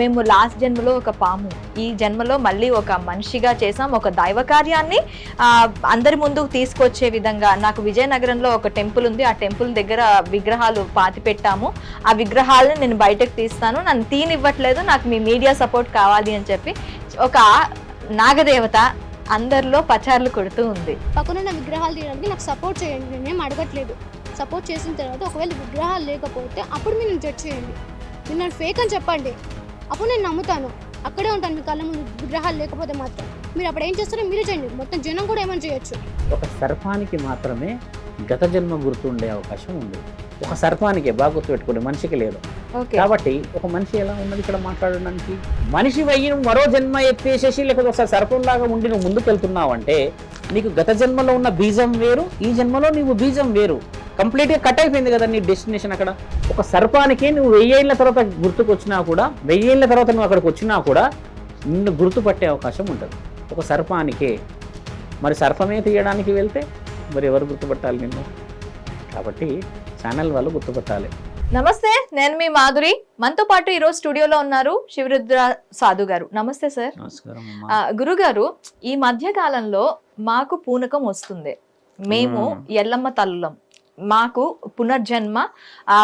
మేము లాస్ట్ జన్మలో ఒక పాము. ఈ జన్మలో మళ్ళీ ఒక మనిషిగా చేసాం ఒక దైవ కార్యాన్ని. అందరి ముందుకు తీసుకొచ్చే విధంగా నాకు విజయనగరంలో ఒక టెంపుల్ ఉంది. ఆ టెంపుల్ దగ్గర విగ్రహాలు పాతి పెట్టాము. ఆ విగ్రహాలను నేను బయటకు తీస్తాను. నన్ను తీనివ్వట్లేదు నాకు మీ మీడియా సపోర్ట్ కావాలి అని చెప్పి ఒక నాగదేవత అందరిలో పచారులు కొడుతూ ఉంది. పక్కనున్న విగ్రహాలు తీయడానికి నాకు సపోర్ట్ చేయండి. నేను అడగట్లేదు. సపోర్ట్ చేసిన తర్వాత ఒకవేళ విగ్రహాలు లేకపోతే అప్పుడు మీరు జడ్జ్ చేయండి. మీరు నన్ను ఫేక్ అని చెప్పండి. అప్పుడు నేను నమ్ముతాను. అక్కడే ఉంటాను మీ కళ్ళ ముందు విగ్రహాలు లేకపోతే మాత్రం. మీరు అప్పుడు ఏం చేస్తారో మీరే చేయండి. మొత్తం జనం కూడా ఏమైనా చేయొచ్చు. ఒక సర్పానికి మాత్రమే గత జన్మ గుర్తుండే అవకాశం ఉంది. ఒక సర్పానికే బాగా గుర్తుపెట్టుకోండి. మనిషికి లేదు. కాబట్టి ఒక మనిషి ఎలా ఉన్నది ఇక్కడ మాట్లాడడానికి? మనిషి అయ్యి నువ్వు మరో జన్మ ఎత్తేసేసి లేకపోతే ఒకసారి సర్పంలాగా ఉండి నువ్వు ముందుకు వెళ్తున్నావు అంటే నీకు గత జన్మలో ఉన్న బీజం వేరు ఈ జన్మలో నువ్వు బీజం వేరు. కంప్లీట్గా కట్ అయిపోయింది కదా నీ డెస్టినేషన్ అక్కడ. ఒక సర్పానికి నువ్వు వెయ్యేళ్ళ తర్వాత గుర్తుకొచ్చినా కూడా వెయ్యేళ్ళ తర్వాత నువ్వు అక్కడికి వచ్చినా కూడా నిన్ను గుర్తుపట్టే అవకాశం ఉంటుంది ఒక సర్పానికే. మరి సర్పమే తీయడానికి వెళ్తే మరి ఎవరు గుర్తుపట్టాలి నిన్ను? కాబట్టి ఛానల్ వాళ్ళు గుర్తుపట్టాలి. నమస్తే నేను మీ మాధురి. మనతో పాటు ఈరోజు స్టూడియోలో ఉన్నారు శివరుద్ర సాధు గారు. నమస్తే సార్. గురుగారు ఈ మధ్య కాలంలో మాకు పూనకం వస్తుంది. మేము మ్మ్. ఎల్లమ్మ తల్లులం. మాకు పునర్జన్మ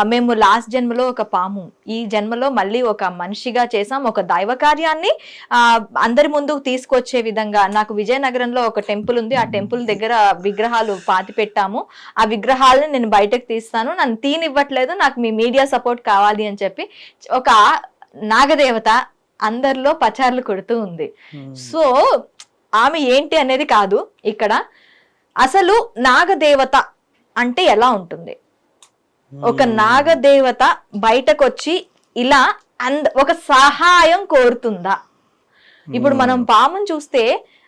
మేము లాస్ట్ జన్మలో ఒక పాము. ఈ జన్మలో మళ్ళీ ఒక మనిషిగా చేసాం ఒక దైవ కార్యాన్ని ఆ, అందరి ముందుకు తీసుకొచ్చే విధంగా. నాకు విజయనగరంలో ఒక టెంపుల్ ఉంది ఆ టెంపుల్ దగ్గర విగ్రహాలు పాతి పెట్టాము. ఆ విగ్రహాలను నేను బయటకు తీస్తాను నన్ను తీనివ్వట్లేదు నాకు మీ మీడియా సపోర్ట్ కావాలి అని చెప్పి ఒక నాగదేవత అందరిలో పచార్లు కొడుతూ ఉంది. సో ఆమె ఏంటి అనేది కాదు ఇక్కడ అసలు నాగదేవత అంటే ఎలా ఉంటుంది? ఒక నాగదేవత బయటకు వచ్చి ఇలా అంద ఒక సహాయం కోరుతుందా? ఇప్పుడు మనం పాముని చూస్తే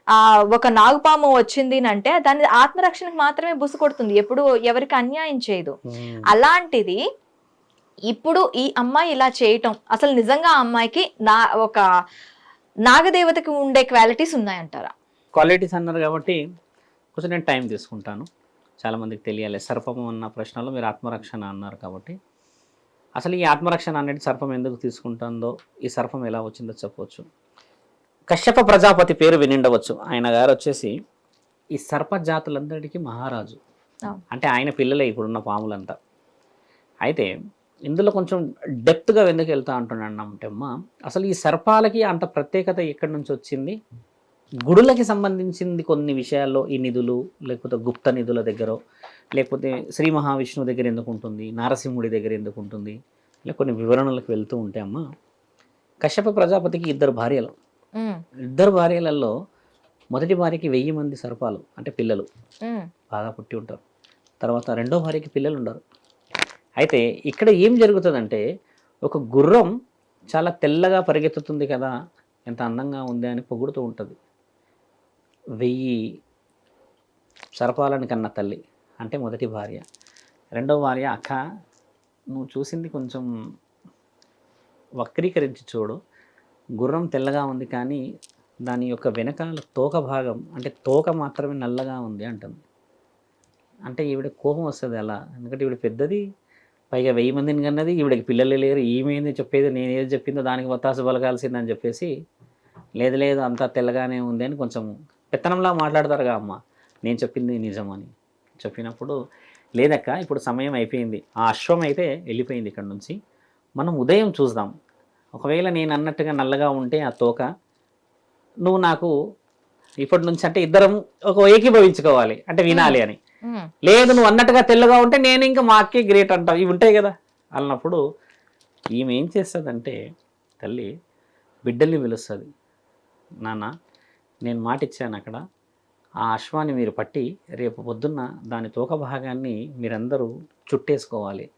ఆ ఒక నాగుపాము వచ్చింది అంటే దాని ఆత్మరక్షణకు మాత్రమే బుసు కొడుతుంది. ఎప్పుడు ఎవరికి అన్యాయం చేయదు. అలాంటిది ఇప్పుడు ఈ అమ్మాయి ఇలా చేయటం అసలు నిజంగా ఆ అమ్మాయికి నా ఒక నాగదేవతకి ఉండే క్వాలిటీస్ ఉన్నాయంటారా? క్వాలిటీస్ అన్నారు కాబట్టి కొంచెం నేను టైం తీసుకుంటాను. చాలామందికి తెలియాలి. సర్పము అన్న ప్రశ్నలో మీరు ఆత్మరక్షణ అన్నారు కాబట్టి. అసలు ఈ ఆత్మరక్షణ అనేది సర్పం ఎందుకు తీసుకుంటుందో ఈ సర్పం ఎలా వచ్చిందో చెప్పవచ్చు కశ్యప ప్రజాపతి పేరు వినిండవచ్చు. ఆయన గారు వచ్చేసి ఈ సర్ప జాతులందరికీ మహారాజు. అంటే ఆయన పిల్లలే ఇప్పుడున్న పాములంతా. అయితే ఇందులో కొంచెం డెప్త్గా ఎందుకు వెళ్తా అంటున్నాను అంటే అమ్మ అసలు ఈ సర్పాలకి అంత ప్రత్యేకత ఎక్కడి నుంచి వచ్చింది? గుడులకి సంబంధించింది కొన్ని విషయాల్లో ఈ నిధులు లేకపోతే గుప్త నిధుల దగ్గర లేకపోతే శ్రీ మహావిష్ణువు దగ్గర ఎందుకు ఉంటుంది నారసింహుడి దగ్గర ఎందుకు ఉంటుంది ఇలా కొన్ని వివరణలకు వెళ్తూ ఉంటే అమ్మ కశ్యప ప్రజాపతికి ఇద్దరు భార్యలు. ఇద్దరు భార్యలలో మొదటి భార్యకి వెయ్యి మంది సర్పాలు అంటే పిల్లలు. బాగా పుట్టి ఉంటారు. తర్వాత రెండో భార్యకి పిల్లలు ఉండరు. అయితే ఇక్కడ ఏం జరుగుతుందంటే ఒక గుర్రం చాలా తెల్లగా పరిగెత్తుతుంది కదా ఎంత అందంగా ఉంది అని పొగుడుతూ ఉంటుంది. వెయ్యి సరపాలను కన్న తల్లి అంటే మొదటి భార్య. రెండవ భార్య అక్క నువ్వు చూసింది కొంచెం వక్రీకరించి చూడు. గుర్రం తెల్లగా ఉంది కానీ దాని యొక్క వెనకాల తోక భాగం అంటే తోక మాత్రమే నల్లగా ఉంది అంటుంది. అంటే ఈవిడ కోపం వస్తుంది అలా. ఎందుకంటే ఈవిడ పెద్దది పైగా వెయ్యి మందిని కన్నది ఈవిడకి పిల్లలు లేరు ఈమెంది చెప్పేది నేను ఏది చెప్పిందో దానికి వత్తాసు బలగాల్సిందని చెప్పేసి లేదు లేదు అంతా తెల్లగానే ఉంది అని కొంచెం పెత్తనంలా మాట్లాడతారుగా అమ్మ. నేను చెప్పింది నిజమని చెప్పినప్పుడు లేదక్క ఇప్పుడు సమయం అయిపోయింది. ఆ అశ్వం అయితే వెళ్ళిపోయింది ఇక్కడ నుంచి. మనం ఉదయం చూద్దాం. ఒకవేళ నేను అన్నట్టుగా నల్లగా ఉంటే ఆ తోక నువ్వు నాకు ఇప్పటి నుంచి అంటే ఇద్దరం ఒక ఏకీభవించుకోవాలి. అంటే వినాలి అని. లేదు నువ్వు అన్నట్టుగా తెల్లగా ఉంటే నేను ఇంకా మాకే గ్రేట్ అంటావు. ఇవి ఉంటాయి కదా. అన్నప్పుడు ఈమె ఏం చేస్తుందంటే తల్లి బిడ్డల్ని పిలుస్తుంది. నాన్న నేను మాట ఇచ్చాను అక్కడ. ఆ అశ్వాన్ని మీరు పట్టి రేపు పొద్దున్న దాని తోక భాగాన్ని మీరందరూ చుట్టేసుకోవాలి.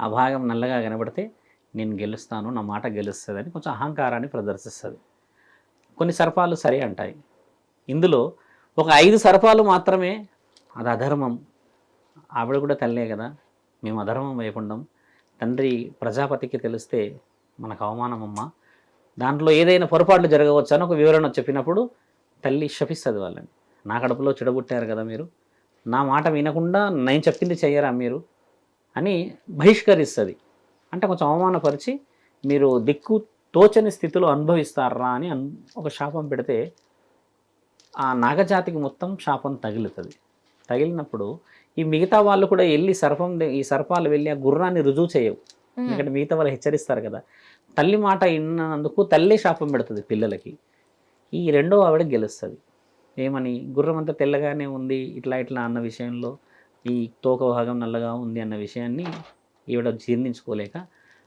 ఆ భాగం నల్లగా కనబడితే నేను గెలుస్తాను నా మాట గెలుస్తుంది అని కొంచెం అహంకారాన్ని ప్రదర్శిస్తుంది. కొన్ని సర్పాలు సరే అంటాయి. ఇందులో ఒక ఐదు సర్పాలు మాత్రమే అది అధర్మం. ఆవిడ కూడా తల్లే కదా. మేము అధర్మం వేయకుండాం తండ్రి ప్రజాపతికి తెలిస్తే మనకు అవమానం దాంట్లో ఏదైనా పొరపాట్లు జరగవచ్చు అని ఒక వివరణ చెప్పినప్పుడు తల్లి శపిస్తుంది వాళ్ళని. నా కడుపులో చెడగొట్టారు కదా మీరు? నా మాట వినకుండా నేను చెప్పింది చెయ్యరా మీరు? అని బహిష్కరిస్తుంది. అంటే కొంచెం అవమానపరిచి మీరు దిక్కు తోచని స్థితిలో అనుభవిస్తారా అని అన్ ఒక శాపం పెడితే ఆ నాగజాతికి మొత్తం శాపం తగులుతుంది. తగిలినప్పుడు ఈ మిగతా వాళ్ళు కూడా వెళ్ళి సర్పం ఈ సర్పాలు వెళ్ళి ఆ గుర్రాన్ని రుజువు చేయవు. ఎందుకంటే మిగతా వాళ్ళు హెచ్చరిస్తారు కదా. తల్లి మాట విన్నందుకు తల్లి శాపం పెడుతుంది పిల్లలకి. ఈ రెండో ఆవిడ గెలుస్తుంది. ఏమని? గుర్రం అంతా తెల్లగానే ఉంది ఇట్లా ఇట్లా అన్న విషయంలో ఈ తోక భాగం నల్లగా ఉంది అన్న విషయాన్ని ఈవిడ జీర్ణించుకోలేక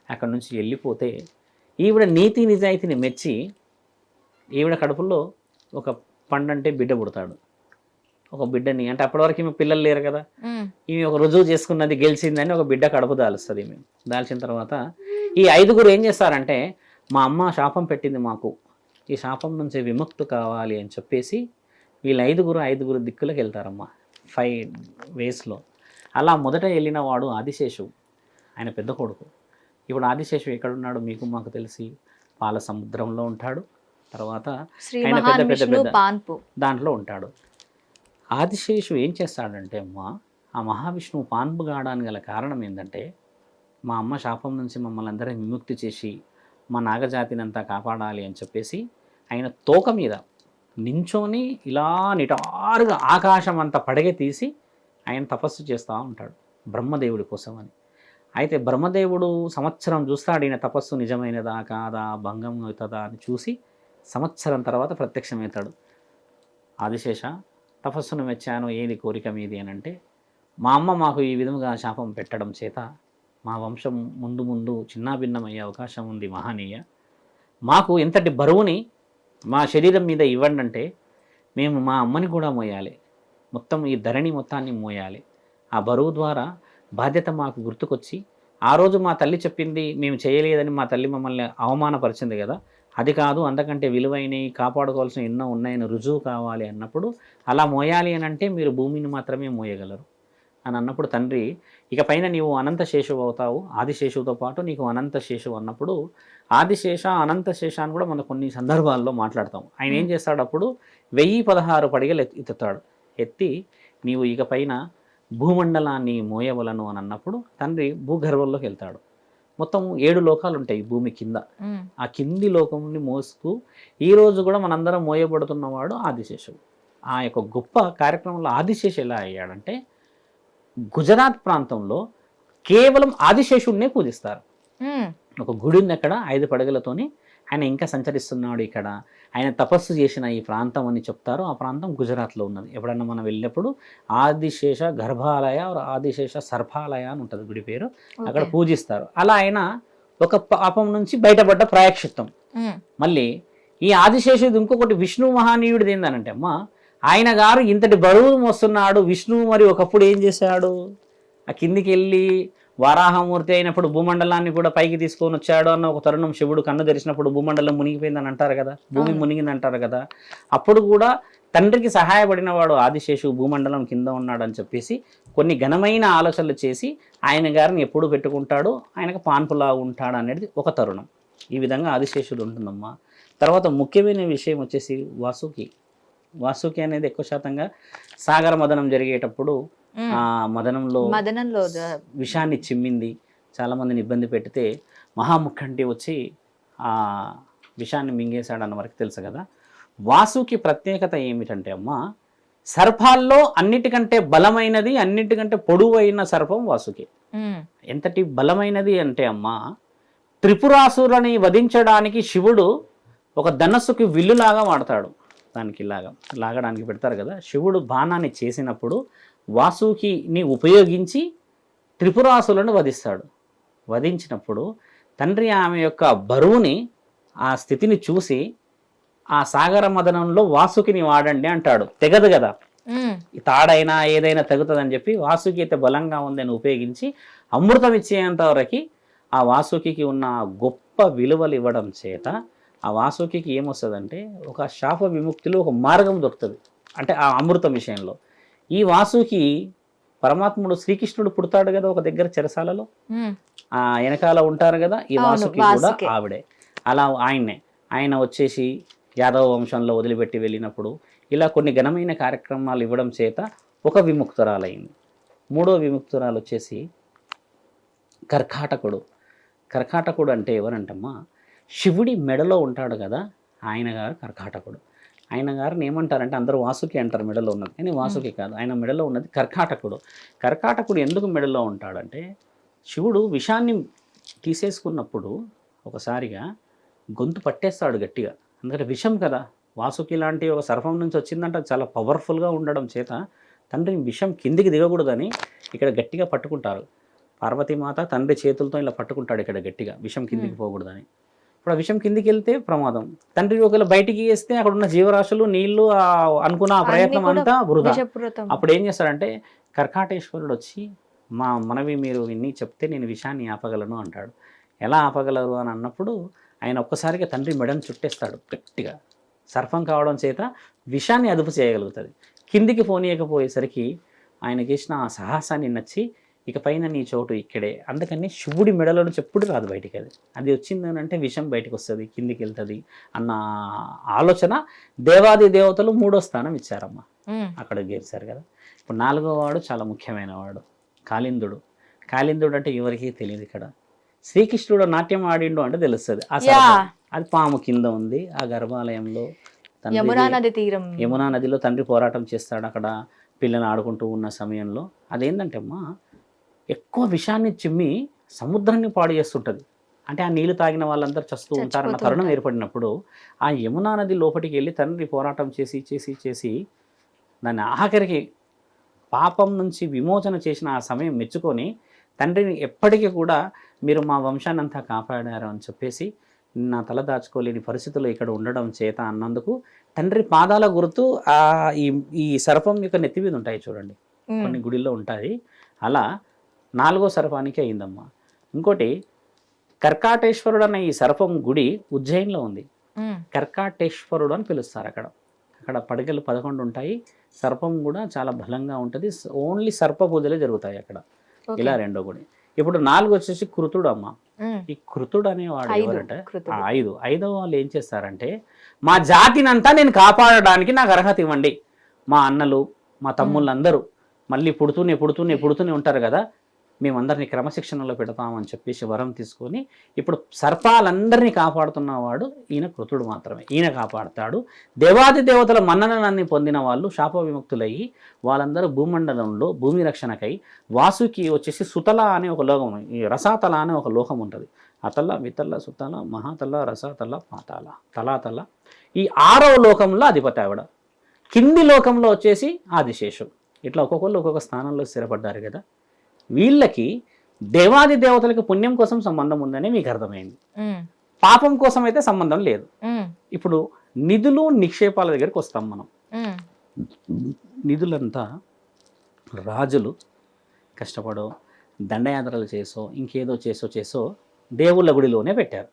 అక్కడి నుంచి వెళ్ళిపోతే ఈవిడ నీతి నిజాయితీని మెచ్చి ఈవిడ కడుపులో ఒక పండంటే బిడ్డ పుడతాడు. ఒక బిడ్డని అంటే అప్పటి వరకు ఈమె పిల్లలు లేరు కదా. ఈమె ఒక రుజువు చేసుకున్నది గెలిచిందని ఒక బిడ్డ కడుపు దాలుస్తుంది ఈమె. దాల్చిన తర్వాత ఈ ఐదుగురు ఏం చేస్తారంటే మా అమ్మ శాపం పెట్టింది మాకు. ఈ శాపం నుంచి విముక్తి కావాలి అని చెప్పేసి వీళ్ళు ఐదుగురు ఐదుగురు దిక్కులకు వెళ్తారమ్మా. ఫైవ్ వేస్లో అలా మొదట వెళ్ళిన వాడు ఆదిశేషు ఆయన పెద్ద కొడుకు. ఇప్పుడు ఆదిశేషు ఎక్కడున్నాడు మీకు మాకు తెలిసి? పాల సముద్రంలో ఉంటాడు. తర్వాత ఆయన పెద్ద పెద్ద పెద్ద- పాన్పు దాంట్లో ఉంటాడు. ఆదిశేషు ఏం చేస్తాడంటే అమ్మ ఆ మహావిష్ణువు పాన్పు కావడానికి గల కారణం ఏంటంటే మా అమ్మ శాపం నుంచి మమ్మల్ని అందరినీ విముక్తి చేసి మా నాగజాతిని అంతా కాపాడాలి అని చెప్పేసి ఆయన తోక మీద నించొని ఇలా నిటారుగా ఆకాశం అంతా పడగ తీసి ఆయన తపస్సు చేస్తూ ఉంటాడు. బ్రహ్మదేవుడి కోసం అని అయితే బ్రహ్మదేవుడు సంవత్సరం చూస్తాడు ఈయన తపస్సు నిజమైనదా కాదా భంగం అవుతుందా అని చూసి సంవత్సరం తర్వాత ప్రత్యక్షమవుతాడు. ఆదిశేష తపస్సును మెచ్చాను ఏది కోరిక మీది అని అంటే మా అమ్మ మాకు ఈ విధముగా శాపం పెట్టడం చేత మా వంశం ముందు ముందు చిన్నాభిన్నమయ్యే అవకాశం ఉంది మహానీయ. మాకు ఎంతటి బరువుని మా శరీరం మీద ఇవ్వండి అంటే మేము మా అమ్మని కూడా మోయాలి. మొత్తం ఈ ధరణి మొత్తాన్ని మోయాలి. ఆ బరువు ద్వారా బాధ్యత మాకు గుర్తుకొచ్చి ఆ రోజు మా తల్లి చెప్పింది మేము చేయలేదని మా తల్లి మమ్మల్ని అవమానపరిచింది కదా. అది కాదు అంతకంటే విలువైనవి కాపాడుకోవాల్సిన ఎన్నో ఉన్నాయని రుజువు కావాలి అన్నప్పుడు అలా మోయాలి అని అంటే మీరు భూమిని మాత్రమే మోయగలరు అని అన్నప్పుడు తండ్రి ఇక పైన నీవు అనంత శేషువు అవుతావు ఆదిశేషువుతో పాటు నీకు అనంత శేషువు అన్నప్పుడు ఆదిశేష అనంత శేష అని కూడా మనం కొన్ని సందర్భాల్లో మాట్లాడతాం. ఆయన ఏం చేస్తాడు అప్పుడు? వెయ్యి పదహారు పడిగలు ఎత్తి- ఎత్తుతాడు. ఎత్తి నీవు ఇక పైన భూమండలాన్ని మోయవలను అని అన్నప్పుడు తండ్రి భూగర్భంలోకి వెళ్తాడు. మొత్తం ఏడు లోకాలు ఉంటాయి భూమి కింద. ఆ కింది లోకంని మోస్తూ ఈ రోజు కూడా మనందరం మోయబడుతున్నవాడు ఆదిశేషుడు. ఆ యొక్క గొప్ప కార్యక్రమంలో ఆదిశేషు ఎలా అయ్యాడంటే గుజరాత్ ప్రాంతంలో కేవలం ఆదిశేషుడినే పూజిస్తారు. ఒక గుడి ఉంది అక్కడ ఐదు పడగలతోని ఆయన ఇంకా సంచరిస్తున్నాడు ఇక్కడ. ఆయన తపస్సు చేసిన ఈ ప్రాంతం అని చెప్తారు. ఆ ప్రాంతం గుజరాత్లో ఉన్నది. ఎప్పుడన్నా మనం వెళ్ళినప్పుడు ఆదిశేష గర్భాలయ ఆదిశేష సర్పాలయ అని ఉంటుంది గుడి పేరు. అక్కడ. పూజిస్తారు. అలా ఆయన ఒక పాపం నుంచి బయటపడ్డ ప్రాయక్షిత్తం ఉమ్. మళ్ళీ ఈ ఆదిశేషుడు ఇంకొకటి విష్ణు మహానీయుడిది ఏందనంటే అమ్మా ఆయన గారు ఇంతటి బరువు మోస్తున్నాడు. విష్ణువు మరి ఒకప్పుడు ఏం చేశాడు? ఆ కిందికి వెళ్ళి వారాహమూర్తి అయినప్పుడు భూమండలాన్ని కూడా పైకి తీసుకొని వచ్చాడు అన్న ఒక తరుణం శివుడు కన్ను తెరిచినప్పుడు భూమండలం మునిగిపోయిందని అంటారు కదా భూమి. మునిగింది అంటారు కదా అప్పుడు కూడా తండ్రికి సహాయపడిన వాడు ఆదిశేషు భూమండలం కింద ఉన్నాడు అని చెప్పేసి కొన్ని ఘనమైన ఆలోచనలు చేసి ఆయన గారిని ఎప్పుడు పెట్టుకుంటాడు ఆయనకు పాన్పులా ఉంటాడు అనేది ఒక తరుణం ఈ విధంగా ఆదిశేషుడు ఉంటుందమ్మా తర్వాత ముఖ్యమైన విషయం వచ్చేసి వాసుకి వాసుకి అనేది ఎక్కువ శాతంగా సాగర మదనం జరిగేటప్పుడు. ఆ మదనంలో మదనంలో విషాన్ని చిమ్మింది. చాలామందిని ఇబ్బంది పెడితే మహాముఖంటి వచ్చి ఆ విషాన్ని మింగేశాడు అన్న వరకు తెలుసు కదా. వాసుకి ప్రత్యేకత ఏమిటంటే అమ్మ సర్పాల్లో అన్నిటికంటే బలమైనది అన్నిటికంటే పొడవైన సర్పం వాసుకి. ఎంతటి బలమైనది అంటే అమ్మ త్రిపురాసురుని వధించడానికి శివుడు ఒక ధనస్సుకి విల్లులాగా వాడతాడు. దానికి ఇలాగా లాగడానికి పెడతారు కదా. శివుడు బాణాన్ని చేసినప్పుడు వాసుకిని ఉపయోగించి త్రిపురాసులను వధిస్తాడు. వధించినప్పుడు తండ్రి ఆమె యొక్క బరువుని ఆ స్థితిని చూసి ఆ సాగర మదనంలో వాసుకిని వాడండి అంటాడు. తెగదు కదా. తాడైనా ఏదైనా తగ్గుతుందని చెప్పి వాసుకి అయితే బలంగా ఉందని ఉపయోగించి అమృతం ఇచ్చేంత వరకు ఆ వాసుకి ఉన్న గొప్ప విలువలు ఇవ్వడం చేత ఆ వాసుకి ఏమొస్తుందంటే ఒక శాప విముక్తిలో ఒక మార్గం దొరుకుతుంది. అంటే ఆ అమృతం విషయంలో. ఈ వాసుకి పరమాత్ముడు శ్రీకృష్ణుడు పుడతాడు కదా ఒక దగ్గర చెరసాలలో. ఆ వెనకాల ఉంటారు కదా ఈ వాసుకి కూడా. ఆవిడే. అలా ఆయన్నే. ఆయన వచ్చేసి యాదవ వంశంలో వదిలిపెట్టి వెళ్ళినప్పుడు ఇలా కొన్ని ఘనమైన కార్యక్రమాలు ఇవ్వడం చేత ఒక విముక్తురాలైంది. మూడో విముక్తురాలు వచ్చేసి కర్కాటకుడు. కర్కాటకుడు అంటే ఎవరంటమ్మా? శివుడి మెడలో ఉంటాడు కదా ఆయన గారు కర్కాటకుడు. ఆయన గారిని ఏమంటారంటే అందరూ వాసుకి అంటారు మెడలో ఉన్నది. కానీ వాసుకి కాదు. ఆయన మెడలో ఉన్నది కర్కాటకుడు. కర్కాటకుడు ఎందుకు మెడలో ఉంటాడంటే శివుడు విషాన్ని తీసేసుకున్నప్పుడు ఒకసారిగా గొంతు పట్టేస్తాడు గట్టిగా. ఎందుకంటే విషం కదా. వాసుకి లాంటి ఒక సర్పం నుంచి వచ్చిందంటే చాలా పవర్ఫుల్గా ఉండడం చేత తండ్రి విషం కిందికి దిగకూడదని ఇక్కడ గట్టిగా పట్టుకుంటారు. పార్వతీమాత తండ్రి చేతులతో ఇలా పట్టుకుంటాడు ఇక్కడ గట్టిగా. విషం కిందికి పోకూడదని. ఇప్పుడు ఆ విషం కిందికి వెళ్తే ప్రమాదం. తండ్రి ఒకవేళ బయటికి వేస్తే అక్కడ ఉన్న జీవరాశులు నీళ్ళు అనుకున్న ఆ ప్రయత్నం అంతా వృధా. అప్పుడు ఏం చేస్తాడంటే కర్కాటేశ్వరుడు వచ్చి మా మనవి మీరు విన్ని చెప్తే నేను విషాన్ని ఆపగలను అంటాడు. ఎలా ఆపగలరు? అని అన్నప్పుడు ఆయన ఒక్కసారిగా తండ్రి మెడను చుట్టేస్తాడు గట్టిగా. సర్పం కావడం చేత విషాన్ని అదుపు చేయగలుగుతుంది కిందికి పోనీయకపోయేసరికి ఆయనకి ఇచ్చిన ఆ సాహసాన్ని నచ్చి ఇక పైన నీ చోటు ఇక్కడే. అందుకని శివుడి మెడలో నుంచి ఎప్పుడు రాదు బయటికి అది. అది వచ్చిందని అంటే విషం బయటకు వస్తుంది కిందికి వెళ్తుంది అన్న ఆలోచన దేవాది దేవతలు మూడో స్థానం ఇచ్చారమ్మ. అక్కడ గెలిచారు కదా. ఇప్పుడు నాలుగో వాడు చాలా ముఖ్యమైన వాడు కాళిందుడు. కాళిందుడు అంటే ఎవరికీ తెలియదు ఇక్కడ. శ్రీకృష్ణుడు నాట్యం ఆడిండు అంటే తెలుస్తుంది. అది పాము కింద ఉంది ఆ గర్భాలయంలో యమునా నది తీరం. యమునా నదిలో తండ్రి పోరాటం చేస్తాడు అక్కడ పిల్లలు ఆడుకుంటూ ఉన్న సమయంలో. అదేంటంటే అమ్మా ఎక్కువ విషాన్ని చిమ్మి సముద్రాన్ని పాడు చేస్తుంటుంది. అంటే ఆ నీళ్ళు తాగిన వాళ్ళందరూ చస్తూ ఉంటారన్న తరుణం. ఏర్పడినప్పుడు ఆ యమునా నది లోపలికి వెళ్ళి తండ్రి పోరాటం చేసి చేసి చేసి దాన్ని ఆఖరికి పాపం నుంచి విమోచన చేసిన ఆ సమయం మెచ్చుకొని తండ్రిని ఎప్పటికీ కూడా మీరు మా వంశాన్ని అంతా కాపాడారు అని చెప్పేసి నా తల దాచుకోలేని పరిస్థితుల్లో ఇక్కడ ఉండడం చేత అన్నందుకు తండ్రి పాదాల గుర్తు ఆ ఈ ఈ సర్పం యొక్క నెత్తి మీద ఉంటాయి చూడండి. కొన్ని గుడిల్లో ఉంటాయి. అలా నాలుగో సర్పానికి అయిందమ్మా. ఇంకోటి కర్కాటేశ్వరుడు అనే ఈ సర్పం గుడి ఉజ్జయిన్లో ఉంది. కర్కాటేశ్వరుడు అని పిలుస్తారు అక్కడ. అక్కడ పడగలు పదకొండు ఉంటాయి. సర్పం కూడా చాలా బలంగా ఉంటుంది. ఓన్లీ సర్ప పూజలే జరుగుతాయి అక్కడ. ఇలా రెండో గుడి. ఇప్పుడు నాలుగు వచ్చేసి కృతుడు అమ్మ. ఈ కృతుడు అనేవాడు ఐదు, ఎవరంటే? ఐదు. ఐదవ వాళ్ళు ఏం చేస్తారంటే మా జాతినంతా నేను కాపాడడానికి నాకు అర్హత ఇవ్వండి. మా అన్నలు మా తమ్ముళ్ళందరూ. మళ్ళీ పుడుతూనే పుడుతూనే పుడుతూనే ఉంటారు కదా. మేమందరినీ క్రమశిక్షణలో పెడతామని చెప్పేసి వరం తీసుకొని ఇప్పుడు సర్పాలందరినీ కాపాడుతున్నవాడు ఈయన కృతుడు మాత్రమే. ఈయన కాపాడుతాడు. దేవాది దేవతల మన్ననాన్ని పొందిన వాళ్ళు శాప విముక్తులయ్యి వాళ్ళందరూ భూమండలంలో భూమి రక్షణకై వాసుకి వచ్చేసి సుతల అనే ఒక లోకం ఈ రసాతల అనే ఒక లోకం ఉంటుంది. అతల వితల్ల సుతల మహాతల రసాతల పాతాల తలాతల ఈ ఆరవ లోకంలో అధిపతి ఆవిడ. కింది లోకంలో వచ్చేసి ఆదిశేషు ఇట్లా ఒక్కొక్కళ్ళు ఒక్కొక్క స్థానంలో స్థిరపడ్డారు కదా. వీళ్ళకి దేవాది దేవతలకు పుణ్యం కోసం సంబంధం ఉందని మీకు అర్థమైంది. పాపం కోసం అయితే సంబంధం లేదు. ఇప్పుడు నిధులు నిక్షేపాల దగ్గరికి వస్తాం మనం. నిధులంతా రాజులు కష్టపడో దండయాత్రలు చేసో ఇంకేదో చేసో చేసో దేవుళ్ళ గుడిలోనే పెట్టారు.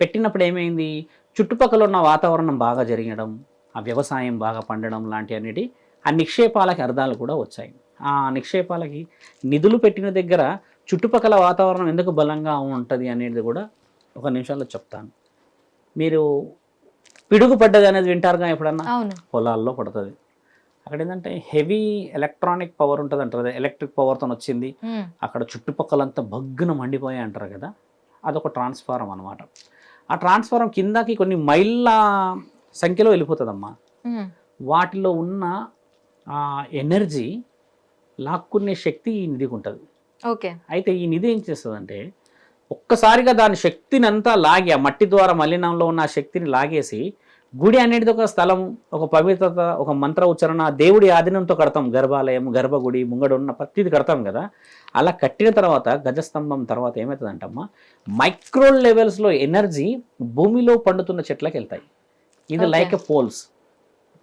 పెట్టినప్పుడు ఏమైంది? చుట్టుపక్కల ఉన్న వాతావరణం బాగా జరగడం ఆ వ్యవసాయం బాగా పండడం లాంటి అన్నిటి ఆ నిక్షేపాలకి అర్థాలు కూడా వచ్చాయి. ఆ నిక్షేపాలకి నిధులు పెట్టిన దగ్గర చుట్టుపక్కల వాతావరణం ఎందుకు బలంగా ఉంటుంది అనేది కూడా ఒక నిమిషంలో చెప్తాను. మీరు పిడుగు పడ్డది అనేది వింటారుగా ఎప్పుడన్నా? పొలాల్లో పడుతుంది. అక్కడ ఏంటంటే హెవీ ఎలక్ట్రానిక్ పవర్ ఉంటుంది అంటారు ఎలక్ట్రిక్ పవర్తో వచ్చింది. అక్కడ చుట్టుపక్కలంతా బగ్గున మండిపోయాయి అంటారు కదా అదొక ట్రాన్స్ఫారం అనమాట ఆ ట్రాన్స్ఫారం కిందకి కొన్ని మైళ్ళ సంఖ్యలో వెళ్ళిపోతుందమ్మా. వాటిలో ఉన్న ఆ ఎనర్జీ లాక్కునే శక్తి ఈ నిధికి ఉంటుంది. ఓకే. అయితే ఈ నిధి ఏం చేస్తుందంటే ఒక్కసారిగా దాని శక్తిని అంతా లాగి ఆ మట్టి ద్వారా మలినంలో ఉన్న ఆ శక్తిని లాగేసి గుడి అనేది ఒక స్థలం ఒక పవిత్రత ఒక మంత్ర ఉచ్చారణ దేవుడి ఆధీనంతో కడతాం. గర్భాలయం గర్భగుడి ముంగడు ఉన్న ప్రతిది కడతాం కదా. అలా కట్టిన తర్వాత గజస్తంభం తర్వాత ఏమవుతుందంటమ్మా మైక్రో లెవెల్స్లో ఎనర్జీ భూమిలో పండుతున్న చెట్లకి వెళ్తాయి ఇది. Like a poles.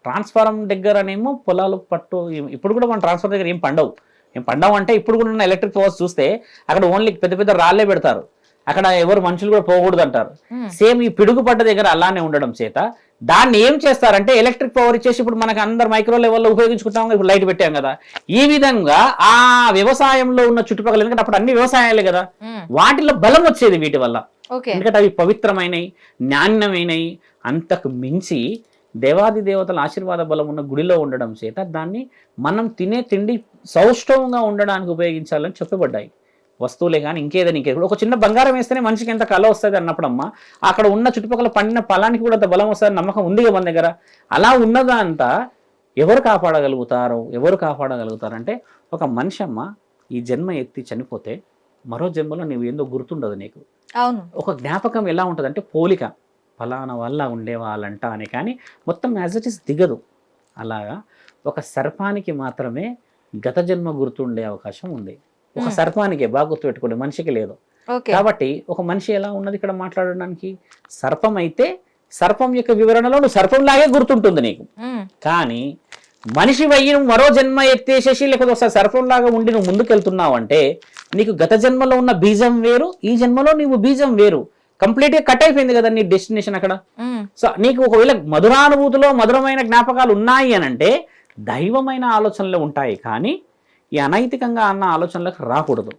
ట్రాన్స్ఫారం దగ్గరనేమో పొలాలు పట్టు ఇప్పుడు కూడా మన ట్రాన్స్ఫారం దగ్గర ఏం పండవు. ఏం పండవు అంటే ఇప్పుడు కూడా ఉన్న ఎలక్ట్రిక్ పవర్స్ చూస్తే అక్కడ ఓన్లీ పెద్ద పెద్ద రాళ్ళే పెడతారు. అక్కడ ఎవరు మనుషులు కూడా పోకూడదు అంటారు ఉమ్, సేమ్ ఈ పిడుగు పడ్డ దగ్గర అలానే ఉండడం చేత దాన్ని ఏం చేస్తారంటే ఎలక్ట్రిక్ పవర్ ఇచ్చేసి ఇప్పుడు మనకు అందరు మైక్రో లెవెల్లో ఉపయోగించుకుంటాం ఇప్పుడు లైట్ పెట్టాం కదా. ఈ విధంగా ఆ వ్యవసాయంలో ఉన్న చుట్టుపక్కల ఎందుకంటే అప్పుడు అన్ని వ్యవసాయాలే కదా. ఉమ్, వాటిలో బలం వచ్చేది వీటి వల్ల. ఎందుకంటే అవి పవిత్రమైనవి నాణ్యమైనవి అంతకు మించి దేవాది దేవతల ఆశీర్వాద బలం ఉన్న గుడిలో ఉండడం చేత దాన్ని మనం తినే తిండి సౌష్ఠవంగా ఉండడానికి ఉపయోగించాలని చెప్పబడ్డాయి. వస్తువులే కానీ ఇంకేదని ఇంకేదో ఒక చిన్న బంగారం వేస్తేనే మనిషికి ఎంత కళ వస్తుంది అన్నప్పుడు అమ్మ అక్కడ ఉన్న చుట్టుపక్కల పండిన ఫలానికి కూడా అంత బలం వస్తుంది నమ్మకం ఉంది కదా మన దగ్గర? అలా ఉన్నదా అంతా ఎవరు కాపాడగలుగుతారు ఎవరు కాపాడగలుగుతారు అంటే ఒక మనిషి అమ్మ ఈ జన్మ ఎత్తి చనిపోతే మరో జన్మలో నీవు ఏందో గుర్తుండదు నీకు. అవును. ఒక జ్ఞాపకం ఎలా ఉంటుంది అంటే పోలిక. ఫలానా వల్ల ఉండేవాళ్ళంట అని. కానీ మొత్తం యాజ్ ఇట్ ఇస్ దిగదు. అలాగా? ఒక సర్పానికి మాత్రమే గత జన్మ గుర్తుండే అవకాశం ఉంది. ఒక. సర్పానికే బాగా గుర్తుపెట్టుకోండి మనిషికి లేదు. కాబట్టి ఒక మనిషి ఎలా ఉన్నది ఇక్కడ మాట్లాడడానికి? సర్పం అయితే సర్పం యొక్క వివరణలో నువ్వు సర్పంలాగే గుర్తుంటుంది నీకు. కానీ మనిషి వయ్యి నువ్వు మరో జన్మ ఎత్తేసేసి లేకపోతే ఒకసారి సర్పంలాగా ఉండి నువ్వు ముందుకెళ్తున్నావు అంటే నీకు గత జన్మలో ఉన్న బీజం వేరు ఈ జన్మలో నీవు బీజం వేరు. కంప్లీట్గా కట్ అయిపోయింది కదా నీ డెస్టినేషన్ అక్కడ. సో నీకు ఒకవేళ మధురానుభూతిలో మధురమైన జ్ఞాపకాలు ఉన్నాయి అని అంటే దైవమైన ఆలోచనలు ఉంటాయి కానీ ఈ అనైతికంగా అన్న ఆలోచనలకు రాకూడదు.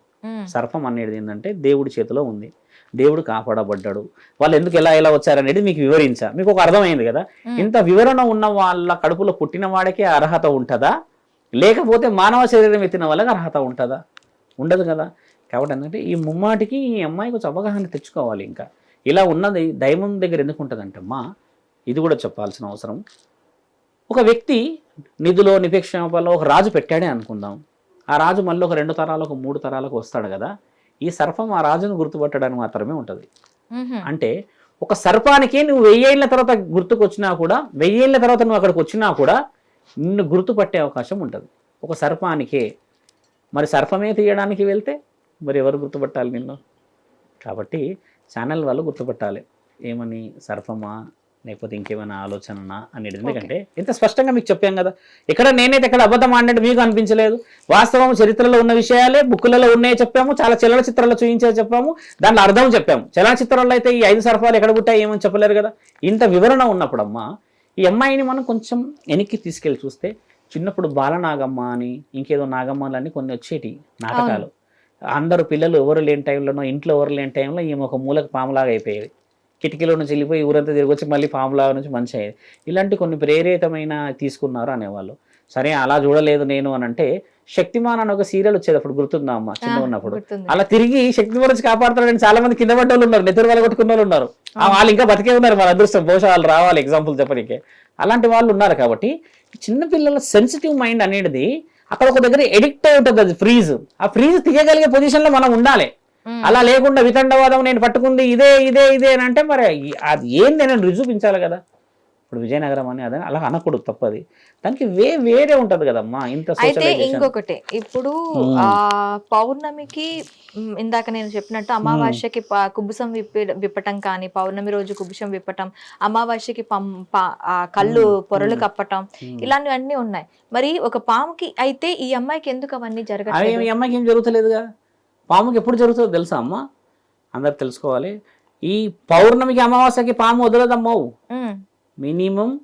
సర్పం అనేది ఏంటంటే దేవుడి చేతిలో ఉంది. దేవుడు కాపాడబడ్డాడు. వాళ్ళు ఎందుకు ఎలా ఎలా వచ్చారనేది మీకు వివరించా. మీకు ఒక అర్థమైంది కదా. ఇంత వివరణ ఉన్న వాళ్ళ కడుపులో పుట్టిన వాడికి అర్హత ఉంటుందా? లేకపోతే మానవ శరీరం ఎత్తిన వాళ్ళకి అర్హత ఉంటుందా? ఉండదు కదా. కాబట్టి ఏంటంటే ఈ ముమ్మాటికి ఈ అమ్మాయి కొంచెం అవగాహన తెచ్చుకోవాలి ఇంకా. ఇలా ఉన్నది దైవం దగ్గర ఎందుకు ఉంటుందంటే అమ్మా ఇది కూడా చెప్పాల్సిన అవసరం. ఒక వ్యక్తి నిధిలో నిపేక్షణలో ఒక రాజు పెట్టాడే అనుకుందాం. ఆ రాజు మళ్ళీ ఒక రెండు తరాలకు మూడు తరాలకు వస్తాడు కదా. ఈ సర్పం ఆ రాజును గుర్తుపట్టడానికి మాత్రమే ఉంటుంది. అంటే ఒక సర్పానికి నువ్వు వెయ్యేళ్ళ తర్వాత గుర్తుకొచ్చినా కూడా వెయ్యేళ్ళ తర్వాత నువ్వు అక్కడికి వచ్చినా కూడా నిన్ను గుర్తుపట్టే అవకాశం ఉంటుంది. ఒక సర్పానికే. మరి సర్పమే తీయడానికి వెళ్తే మరి ఎవరు గుర్తుపట్టాలి నిన్ను? కాబట్టి ఛానల్ వాళ్ళు గుర్తుపట్టాలి. ఏమని సర్పమా లేకపోతే ఇంకేమైనా ఆలోచననా అనేది ఎందుకంటే ఇంత స్పష్టంగా మీకు చెప్పాం కదా. ఇక్కడ నేనైతే ఎక్కడ అబద్ధం ఆడినట్టు మీకు అనిపించలేదు. వాస్తవం చరిత్రలో ఉన్న విషయాలే బుక్కులలో ఉన్నాయే చెప్పాము. చాలా చలన చిత్రాల్లో చూపించే చెప్పాము. దాంట్లో అర్థం చెప్పాము. చలన చిత్రాల్లో అయితే ఈ ఐదు సర్పాలు ఎక్కడ పుట్టాయి ఏమని చెప్పలేరు కదా. ఇంత వివరణ ఉన్నప్పుడమ్మా ఈ అమ్మాయిని మనం కొంచెం వెనక్కి తీసుకెళ్ళి చూస్తే చిన్నప్పుడు బాలనాగమ్మ అని ఇంకేదో నాగమ్మలని కొన్ని వచ్చేటి నాటకాలు. అందరు పిల్లలు ఎవరు లేని టైంలోనో ఇంట్లో ఎవరు లేని టైంలో ఈమె ఒక మూలకు పాములాగా అయిపోయేది. కిటికీలో నుంచి వెళ్ళిపోయి ఊరంతా తిరిగి వచ్చి మళ్ళీ పాములాగా నుంచి మంచి అయ్యేది. ఇలాంటి కొన్ని ప్రేరేతమైన తీసుకున్నారు అనేవాళ్ళు. సరే అలా చూడలేదు నేను అని అంటే శక్తిమాన్ అని ఒక సీరియల్ వచ్చేది అప్పుడు గుర్తుందా అమ్మ? చిన్న ఉన్నప్పుడు. అలా తిరిగి శక్తిమాన్ నుంచి కాపాడుతాడని చాలా మంది కింద పడ్డ వాళ్ళు ఉన్నారు. నెత్తురు వాళ్ళు కొట్టుకున్న వాళ్ళు ఉన్నారు. ఆ, వాళ్ళు ఇంకా బతికే ఉన్నారు మన అదృష్టం. బహుశా వాళ్ళు రావాలి ఎగ్జాంపుల్ చెప్పడానికి అలాంటి వాళ్ళు ఉన్నారు కాబట్టి చిన్న పిల్లల సెన్సిటివ్ మైండ్ అనేది అక్కడ ఒక దగ్గర ఎడిక్ట్ అయి ఉంటుంది అది ఫ్రీజ్ ఆ ఫ్రీజ్ తీయగలిగే పొజిషన్లో మనం ఉండాలి. అలా లేకుండా వితండవాదం నేను పట్టుకుంది ఇదే ఇదే ఇదే అని అంటే మరి అది ఏంది నేను రుజువుపించాలి కదా. ఇప్పుడు విజయనగరం అని అదని అలా అనకూడదు తప్పది. దానికి వే వేరే ఉంటది కదమ్మా ఇంత అయితే. ఇంకొకటి ఇప్పుడు పౌర్ణమికి ఇందాక నేను చెప్పినట్టు అమావాస్యకి కుబుసం విప్పి విప్పటం కానీ పౌర్ణమి రోజు కుబుసం విప్పటం అమావాస్యకి పం కళ్ళు పొరలు. కప్పటం. ఇలాంటివన్నీ ఉన్నాయి. మరి ఒక పాముకి అయితే ఈ అమ్మాయికి ఎందుకు అవన్నీ అవి జరగట్లేదు ఈ అమ్మాయికి ఏం జరుగుతలేదుగా? పాముకి ఎప్పుడు జరుగుతుందో తెలుసా అమ్మ? అందరు తెలుసుకోవాలి. ఈ పౌర్ణమికి అమావాస్యకి పాము వదలదమ్మవు మినిమం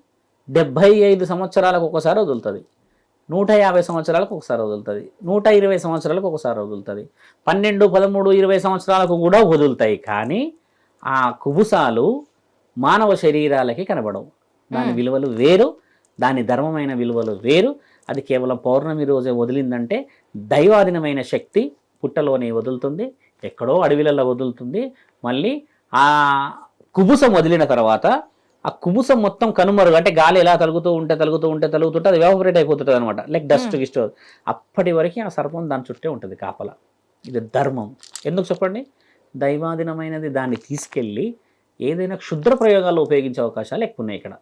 డెబ్భై ఐదు సంవత్సరాలకు ఒకసారి వదులుతుంది. నూట యాభై సంవత్సరాలకు ఒకసారి వదులుతుంది. నూట ఇరవై సంవత్సరాలకు ఒకసారి వదులుతుంది. పన్నెండు పదమూడు ఇరవై సంవత్సరాలకు కూడా వదులుతాయి కానీ ఆ కుబుసాలు మానవ శరీరాలకి కనబడవు. దాని. విలువలు వేరు దాని ధర్మమైన విలువలు వేరు. అది కేవలం పౌర్ణమి రోజే వదిలిందంటే దైవాధీనమైన శక్తి పుట్టలోనే వదులుతుంది ఎక్కడో అడవిలలో వదులుతుంది. మళ్ళీ ఆ కుబుసం వదిలిన తర్వాత ఆ కుబుసం మొత్తం కనుమరుగు అంటే గాలి ఎలా తలుగుతూ ఉంటే తలుగుతూ ఉంటే తలుగుతుంటే అది ఎవాపరేట్ అయిపోతుంటుంది అనమాట. Like dust gist. అప్పటి వరకు ఆ సర్పం దాని చుట్టే ఉంటుంది కాపల. ఇది ధర్మం. ఎందుకు చెప్పండి? దైవాధీనమైనది దాన్ని తీసుకెళ్ళి ఏదైనా క్షుద్ర ప్రయోగాలు ఉపయోగించే అవకాశాలు ఎక్కువ ఉన్నాయి ఇక్కడ.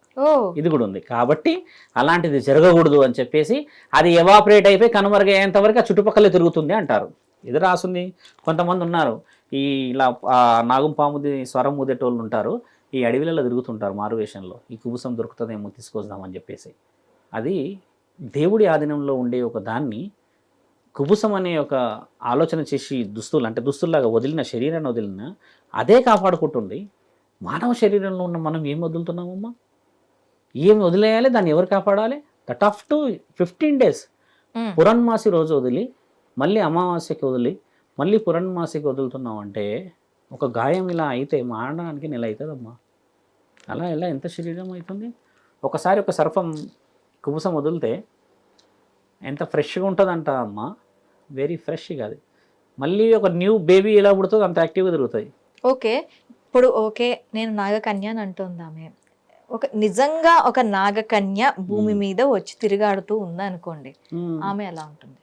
ఇది కూడా ఉంది. కాబట్టి అలాంటిది జరగకూడదు అని చెప్పేసి అది ఎవాపరేట్ అయిపోయి కనుమరుగయ్యేంత వరకు ఆ చుట్టుపక్కలే తిరుగుతుంది అంటారు. ఇది రాసుంది. కొంతమంది ఉన్నారు. ఈ ఇలా ఆ నాగం పాముది స్వరం ఊదేటోళ్ళు ఉంటారు. ఈ అడవిలలో తిరుగుతుంటారు మారువేషంలో. ఈ కుబుసం దొరుకుతుందేమో తీసుకొద్దామని చెప్పేసి. అది దేవుడి ఆధీనంలో ఉండే ఒక దాన్ని కుబుసం అనే ఒక ఆలోచన చేసి దుస్తులు అంటే దుస్తుల్లాగా వదిలిన శరీరాన్ని వదిలిన అదే కాపాడుకుంటుంది. మానవ శరీరంలో ఉన్న మనం ఏం వదులుతున్నామమ్మా? ఏం వదిలేయాలి? దాన్ని ఎవరు కాపాడాలి? That of to fifteen days um, పురన్మాసి రోజు వదిలి మళ్ళీ అమావాస్యకి వదిలి మళ్ళీ పురన్మాసికి వదులుతున్నాం అంటే ఒక గాయం ఇలా అయితే మారడానికి నెల అవుతుందమ్మా. అలా ఎలా? ఎంత శరీరం అవుతుంది? ఒకసారి ఒక సర్పం కుబుసం వదిలితే ఎంత ఫ్రెష్గా ఉంటుందంట అమ్మ. వెరీ ఫ్రెష్గా అది. మళ్ళీ ఒక న్యూ బేబీ ఎలా పుడుతుందో అంత యాక్టివ్గా తిరుగుతాయి. ఓకే. ఇప్పుడు ఓకే నేను నాగకన్య అని అంటుంది ఆమె ఒక నిజంగా ఒక నాగకన్య భూమి మ్మ్. మీద వచ్చి తిరుగాడుతూ ఉంది అనుకోండి ఉమ్. ఆమె ఎలా ఉంటుంది?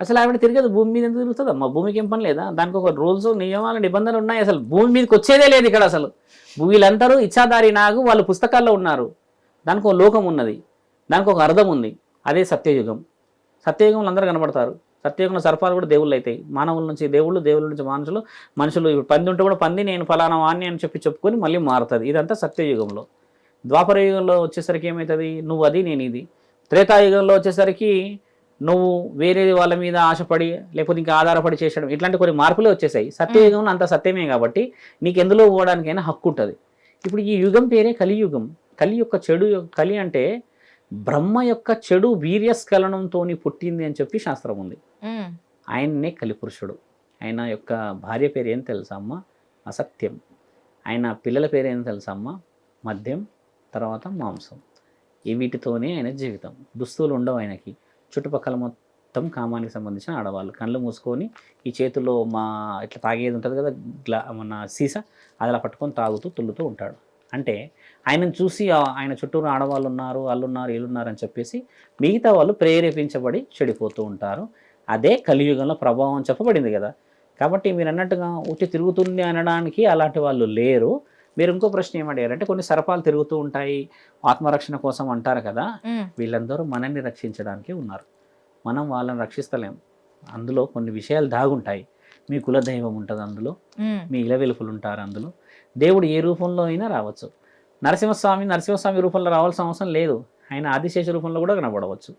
అసలు ఆవిడ తిరిగేది భూమి మీద ఎందుకు తిరుగుతుంది? అమ్మ భూమికి ఏం పని లేదా? దానికి ఒక రూల్స్ నియమాలు నిబంధనలు ఉన్నాయి అసలు. భూమి మీదకి వచ్చేదే లేదు ఇక్కడ అసలు. వీళ్ళందరూ ఇచ్చాదారి నాగు వాళ్ళు పుస్తకాల్లో ఉన్నారు. దానికి ఒక లోకం ఉన్నది. దానికి ఒక అర్థం ఉంది. అదే సత్యయుగం. సత్యయుగంలో అందరూ కనబడతారు. సత్యయుగంలో సర్పాలు కూడా దేవుళ్ళు అవుతాయి మానవుల నుంచి దేవుళ్ళు దేవుళ్ళ నుంచి మనుషులు. మనుషులు ఇప్పుడు పంది ఉంటే కూడా పంది నేను ఫలానా వాణ్ణి అని చెప్పి చెప్పుకొని మళ్ళీ మారుతుంది. ఇదంతా సత్యయుగంలో. ద్వాపర యుగంలో వచ్చేసరికి ఏమవుతుంది? నువ్వు అది నేను ఇది త్రేతాయుగంలో వచ్చేసరికి నువ్వు వేరే వాళ్ళ మీద ఆశపడి లేకపోతే ఇంకా ఆధారపడి చేసడం ఇట్లాంటి కొన్ని మార్పులే వచ్చేసాయి. సత్యయుగంలో అంత సత్యమే కాబట్టి నీకు ఎందులో పోవడానికైనా హక్కు ఉంటుంది. ఇప్పుడు ఈ యుగం పేరే కలియుగం. కలి యొక్క చెడు కలి అంటే బ్రహ్మ యొక్క చెడు వీర్యస్ఖలనంతో పుట్టింది అని చెప్పి శాస్త్రం ఉంది. ఆయన్నే కలిపురుషుడు. ఆయన యొక్క భార్య పేరు ఏం తెలుసా అమ్మ? అసత్యం. ఆయన పిల్లల పేరు ఏం తెలుసా అమ్మ? మద్యం తర్వాత మాంసం. ఈ వీటితోనే ఆయన జీవితం. దుస్తులు ఉండవు ఆయనకి. చుట్టుపక్కల మొత్తం కామానికి సంబంధించిన ఆడవాళ్ళు. కళ్ళు మూసుకొని ఈ చేతిలో మా ఇట్లా తాగేది ఉంటుంది కదా గ్లా మన సీసా అది అలా పట్టుకొని తాగుతూ తుల్లుతూ ఉంటాడు. అంటే ఆయనను చూసి ఆయన చుట్టూరు ఆడవాళ్ళు ఉన్నారు వాళ్ళు ఉన్నారు వీళ్ళు ఉన్నారు అని చెప్పేసి మిగతా వాళ్ళు ప్రేరేపించబడి చెడిపోతూ ఉంటారు. అదే కలియుగంలో ప్రభావం చెప్పబడింది కదా. కాబట్టి మీరు అన్నట్టుగా ఉట్టి తిరుగుతుంది అనడానికి అలాంటి వాళ్ళు లేరు. మీరు ఇంకో ప్రశ్న ఏమడిగారంటే కొన్ని సర్పాలు తిరుగుతూ ఉంటాయి ఆత్మరక్షణ కోసం అంటారు కదా. వీళ్ళందరూ మనల్ని రక్షించడానికి ఉన్నారు. మనం వాళ్ళని రక్షిస్తలేం. అందులో కొన్ని విషయాలు దాగుంటాయి. మీ కులదైవం ఉంటుంది అందులో. మీ ఇలవెలుపులు ఉంటారు అందులో. దేవుడు ఏ రూపంలో అయినా రావచ్చు. నరసింహస్వామి నరసింహస్వామి రూపంలో రావాల్సిన అవసరం లేదు. ఆయన ఆదిశేష రూపంలో కూడా కనబడవచ్చు.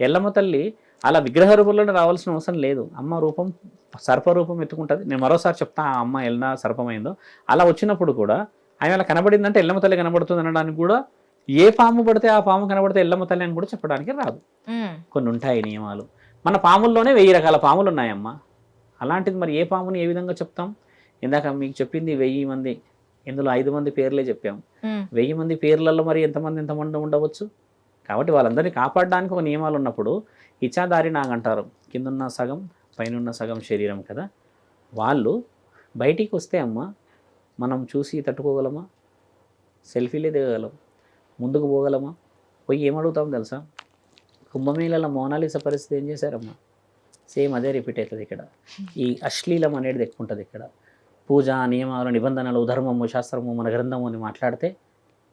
ఎల్లమ్మ తల్లి అలా విగ్రహ రూపంలోనే రావాల్సిన అవసరం లేదు. అమ్మ రూపం సర్ప రూపం ఎత్తుకుంటుంది. నేను మరోసారి చెప్తా ఆ అమ్మ ఎలా సర్పమైందో. అలా వచ్చినప్పుడు కూడా ఆమె అలా కనబడిందంటే ఎల్లమ్మ తల్లి కనబడుతుంది అనడానికి కూడా ఏ పాము పడితే ఆ పాము కనబడితే ఎల్లమ్మ తల్లి అని కూడా చెప్పడానికి రాదు. కొన్ని ఉంటాయి నియమాలు. మన పాముల్లోనే వెయ్యి రకాల పాములు ఉన్నాయమ్మా. అలాంటిది మరి ఏ పాముని ఏ విధంగా చెప్తాం? ఇందాక మీకు చెప్పింది వెయ్యి మంది ఇందులో ఐదు మంది పేర్లే చెప్పాం. వెయ్యి మంది పేర్లలో మరి ఎంతమంది ఎంతమంది ఉండవచ్చు? కాబట్టి వాళ్ళందరినీ కాపాడడానికి ఒక నియమాలు ఉన్నప్పుడు ఇచ్చాదారి నాగంటారు. కిందున్న సగం పైనున్న సగం శరీరం కదా. వాళ్ళు బయటికి వస్తే అమ్మ మనం చూసి తట్టుకోగలమా? సెల్ఫీలే దిగగలం. ముందుకు పోగలమా? పోయి ఏమడుగుతాం తెలుసా? కుంభమేళల మోనాలిస పరిస్థితి ఏం చేశారమ్మా? సేమ్ అదే రిపీట్ అవుతుంది ఇక్కడ. ఈ అశ్లీలం అనేది ఎక్కువ ఉంటుంది ఇక్కడ. పూజ నియమాలు నిబంధనలు ధర్మము శాస్త్రము మన గ్రంథము అని మాట్లాడితే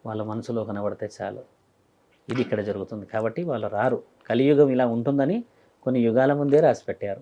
వాళ్ళ మనసులో కనబడితే చాలు. ఇది ఇక్కడ జరుగుతుంది. కాబట్టి వాళ్ళు రారు. కలియుగం ఇలా ఉంటుందని కొన్ని యుగాల ముందే రాసి పెట్టారు.